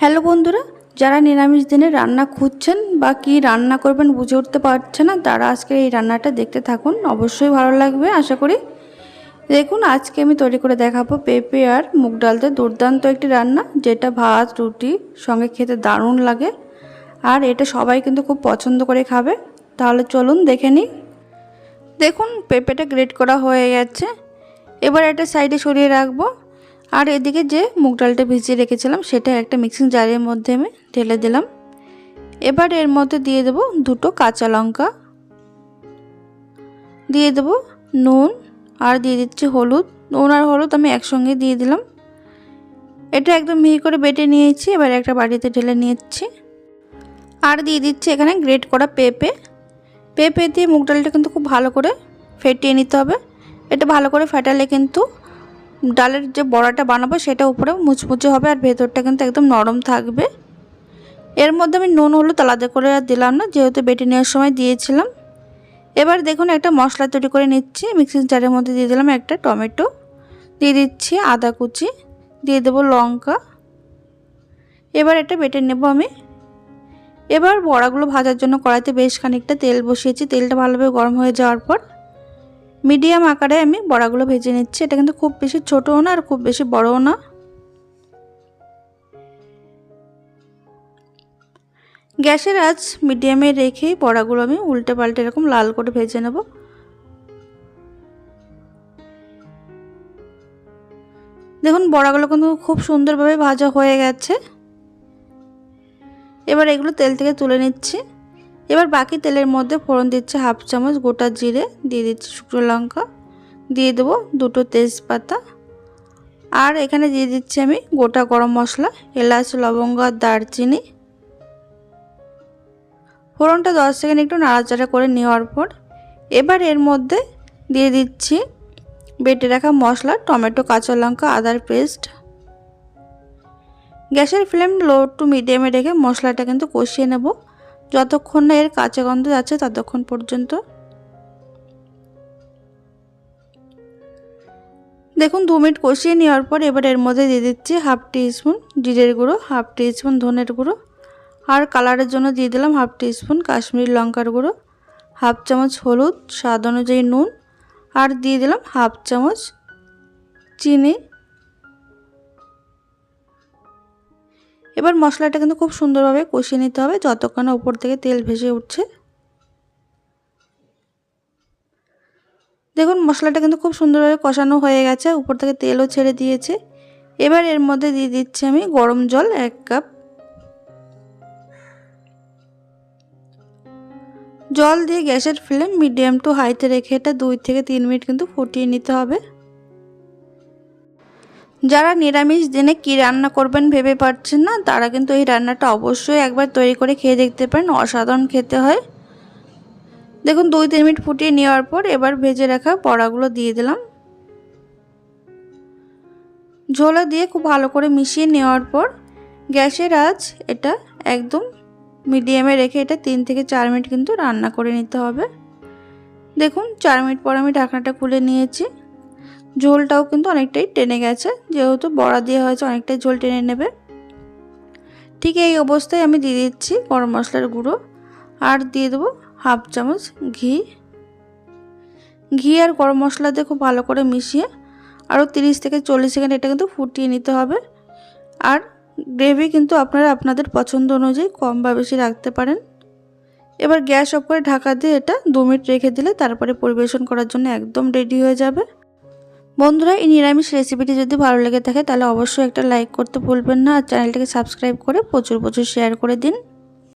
Hello বন্ধুরা, যারা নিরামিষ দিনে রান্না খুঁজছেন বা কি রান্না করবেন বুঝে উঠতে পারছে না, তারা আজকে এই রান্নাটা দেখতে থাকুন। অবশ্যই ভালো লাগবে, আশা করি। দেখুন, আজকে আমি তৈরি করে দেখাবো পেঁপে আর মুগ ডালতে দুর্দান্ত একটি রান্না, যেটা ভাত, রুটি, সঙ্গে খেতে দারুণ লাগে। আর এটা সবাই কিন্তু খুব পছন্দ করে খাবে। তাহলে চলুন দেখে নিই। দেখুন, পেঁপেটা গ্রেট করা হয়ে গেছে। এবার এটা সাইডে সরিয়ে রাখব। আর এদিকে যে মুগ ডালটা ভিজিয়ে রেখেছিলাম, সেটা একটা মিক্সিং জারের মধ্যে আমি ঢেলে দিলাম। এবার এর মধ্যে দিয়ে দেব দুটো কাঁচা লঙ্কা। দিয়ে দেব নুন আর দিয়ে দিচ্ছি হলুদ। নুন আর হলুদ আমি একসঙ্গে দিয়ে দিলাম। এটা একদম মিহি করে বেটে নিয়েছি, এবার একটা বাড়িতে ঢেলে নিয়েছি। আর দিয়ে দিচ্ছি এখানে গ্রেট করা পেঁপে। পেঁপে দিয়ে মুগ ডালটা কিন্তু খুব ভালো করে ফেটিয়ে নিতে হবে। এটা ভালো করে ফেটালে কিন্তু ডালের যে বড়াটা বানাবো সেটা উপরে মুচমুচে হবে আর ভেতরটা কিন্তু একদম নরম থাকবে। এর মধ্যে আমি নুন, হলুদ আলাদা করে আর দিলাম না, যেহেতু বেটে নেওয়ার সময় দিয়েছিলাম। এবার দেখুন একটা মশলা তৈরি করে নিচ্ছি মিক্সিং জারের মধ্যে দিয়ে দিলাম একটা টমেটো, দিয়ে দিচ্ছি আদা কুচি, দিয়ে দেবো লঙ্কা। এবার এটা বেটে নেব আমি। এবার বড়াগুলো ভাজার জন্য কড়াইতে বেশ খানিকটা তেল বসিয়েছি, তেলটা ভালোভাবে গরম হয়ে যাওয়ার পর মিডিয়াম আকারে আমি বড়াগুলো ভেজে নিচ্ছি। এটা কিন্তু খুব বেশি ছোটও না আর খুব বেশি বড়ও না। গ্যাসের আঁচ মিডিয়ামে রেখেই বড়াগুলো আমি উল্টে পাল্টে এরকম লাল করে ভেজে নেব। দেখুন, বড়াগুলো কিন্তু খুব সুন্দরভাবে ভাজা হয়ে গেছে। এবার এগুলো তেল থেকে তুলে নিচ্ছি। এবার বাকি তেলের মধ্যে ফোড়ন দিচ্ছে হাফ চামচ গোটা জিরে, দিয়ে দিচ্ছি শুকনো লঙ্কা, দিয়ে দেবো দুটো তেজপাতা। আর এখানে দিয়ে দিচ্ছি আমি গোটা গরম মশলা, এলাচ, লবঙ্গ আর দারচিনি। ফোড়নটা দশ সেকেন্ড একটু নাড়াচাড়া করে নেওয়ার পর এবার এর মধ্যে দিয়ে দিচ্ছি বেটে রাখা মশলা, টমেটো, কাঁচা লঙ্কা, আদার পেস্ট। গ্যাসের ফ্লেম লো টু মিডিয়ামে রেখে মশলাটা কিন্তু কষিয়ে নেব। যতক্ষণ না এর কাঁচা গন্ধ যাচ্ছে ততক্ষণ পর্যন্ত। দেখুন, দু মিনিট কষিয়ে নেওয়ার পর এবার এর মধ্যে দিয়ে দিচ্ছি হাফ স্পুন জিরের গুঁড়ো, হাফ স্পুন ধনের গুঁড়ো আর কালারের জন্য দিয়ে দিলাম হাফ স্পুন কাশ্মীরি লঙ্কার গুঁড়ো, হাফ চামচ হলুদ, স্বাদ অনুযায়ী নুন আর দিয়ে দিলাম হাফ চামচ চিনি এবার মশলাটা কিন্তু খুব সুন্দরভাবে কষিয়ে নিতে হবে যতক্ষণ উপর থেকে তেল ভেসে উঠছে। দেখুন, মশলাটা কিন্তু খুব সুন্দরভাবে কষানো হয়ে গেছে, উপর থেকে তেলও ছেড়ে দিয়েছে। এবার এর মধ্যে দিয়ে দিচ্ছি আমি গরম জল এক কাপ। জল দিয়ে গ্যাসের ফ্লেম মিডিয়াম টু হাইতে রেখে এটা দুই থেকে তিন মিনিট কিন্তু ফুটিয়ে নিতে হবে। যারা নিরামিষ দিনে কি রান্না করবেন ভেবে পাচ্ছেন না, তারা কিন্তু এই রান্নাটা অবশ্যই একবার তৈরি করে খেয়ে দেখতে পারেন, অসাধারণ খেতে হয়। দেখুন, দুই তিন মিনিট ফুটিয়ে নেওয়ার পর এবার ভেজে রাখা বড়াগুলো দিয়ে দিলাম। ঝোলা দিয়ে খুব ভালো করে মিশিয়ে নেওয়ার পর গ্যাসের আঁচ এটা একদম মিডিয়ামে রেখে এটা তিন থেকে চার মিনিট কিন্তু রান্না করে নিতে হবে। দেখুন, চার মিনিট পর আমি ঢাকনাটা খুলে নিয়েছি। ঝোলটাও কিন্তু অনেকটাই টেনে গেছে। যেহেতু বড়া দিয়ে হয়েছে, অনেকটাই ঝোল টেনে নেবে। ঠিক এই অবস্থায় আমি দিয়ে দিচ্ছি গরম মশলার গুঁড়ো। আর দিয়ে দেবো হাফ চামচ ঘি। ঘি আর গরম মশলা দিয়ে খুব ভালো করে মিশিয়ে আরও তিরিশ থেকে চল্লিশ সেকেন্ড এটা কিন্তু ফুটিয়ে নিতে হবে। আর গ্রেভি কিন্তু আপনারা আপনাদের পছন্দ অনুযায়ী কম বা বেশি রাখতে পারেন। এবার গ্যাস অফ করে ঢাকা দিয়ে এটা দু মিনিট রেখে দিলে তারপরে পরিবেশন করার জন্য একদম রেডি হয়ে যাবে। বন্ধুরা, এই নিরামিষ রেসিপিটি যদি ভালো লেগে থাকে, তাহলে অবশ্যই একটা লাইক করতে ভুলবেন না আর চ্যানেলটাকে সাবস্ক্রাইব করে প্রচুর প্রচুর শেয়ার করে দিন।